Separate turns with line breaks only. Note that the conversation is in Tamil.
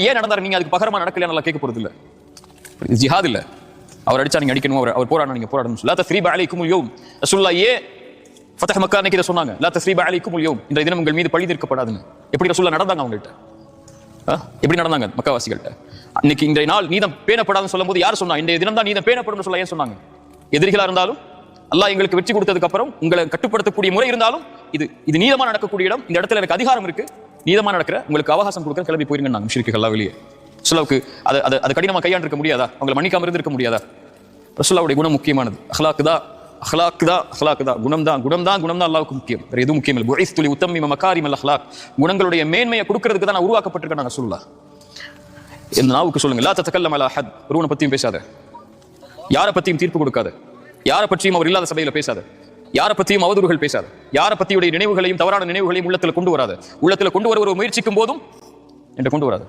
ஏன் நடந்தாரு? நீங்க அதுக்கு பகரமா நடக்கல நல்லா கேட்க போறது இல்ல ஜிஹாத் இல்ல. அவர் அடிச்சா நீங்க அடிக்கணும் அவர் அவர் போராடணும் நீங்க போராடணும். லா தஸ்ரீப அலைக்கும் யோம் ரசூலுல்லாஹ் ஏ ஃபதஹ் மக்கா அன்னைக்கு இதை சொன்னாங்க? லா தஸ்ரீப அலைக்கும் யோம் இந்த தினம் உங்கள் மீது பழி தீர்க்கப்படாதுன்னு. எப்படி ரசூலுல்லாஹ் நடந்தாங்க அவங்கள்ட்ட? எப்படி நடந்தாங்க மக்காவாசிகள்கிட்ட அன்னைக்கு இன்றைய நாள் நீதம் பேணப்படாதுன்னு சொல்லும்போது யார் சொன்னா? இன்றைய தினம் தான் நீதம் பேணப்படும் சொல்ல ஏன் சொன்னாங்க? எதிரிகளா இருந்தாலும் அல்லாஹ் எங்களுக்கு வெற்றி கொடுத்ததுக்கு அப்புறம் உங்களை கட்டுப்படுத்தக்கூடிய முறை இருந்தாலும் இது இது நீதமா நடக்கக்கூடிய இடம். இந்த இடத்துல எனக்கு அதிகாரம் இருக்கு. நீதமாக நடக்கிற உங்களுக்கு அவகாசம் கொடுக்க கிளம்பி போயிருங்க நாங்கள் முஷ்ரிக்குகள் வெளியே. ரசூலாவுக்கு அது அது அது கடினமாக கையாண்டிருக்க முடியாதா? அவங்களை மன்னிக்காம இருந்திருக்க முடியாதா? ரசுல்லாவுடைய குணம் முக்கியமானது. அஹ்லாக்கு தான் அஹ்லாக்கு தான் அஹ்லாக்கு தான் குணம் தான் குணம் தான் குணம் தான் அல்லாவுக்கு முக்கியம். வேறு எதுவும் முக்கியம் இல்லை. புகைஸ் துளி உத்தமி மக்காரிம் அல்ல அஹ்லாக் குணங்களுடைய மேன்மையை கொடுக்கறதுக்கு தான் நான் உருவாக்கப்பட்டிருக்கேன் நாங்கள் சொல்லலாம் இந்த நாவுக்கு சொல்லுங்க லா தத்தக்கல்லம் அலா ஹத் ஒருவனை பத்தியும் பேசாத. யாரை பற்றியும் தீர்ப்பு கொடுக்காத. யாரை பற்றியும் அவர் இல்லாத சபையில் பேசாத. யாரை பத்தியும் அவதூறுகள் பேசாது. யாரை பத்தியுடைய நினைவுகளையும் தவறான நினைவுகளையும் உள்ளத்துல கொண்டு வராது. உள்ளத்தில் கொண்டு வர ஒரு முயற்சிக்கும் போதும் என்று கொண்டு வராது.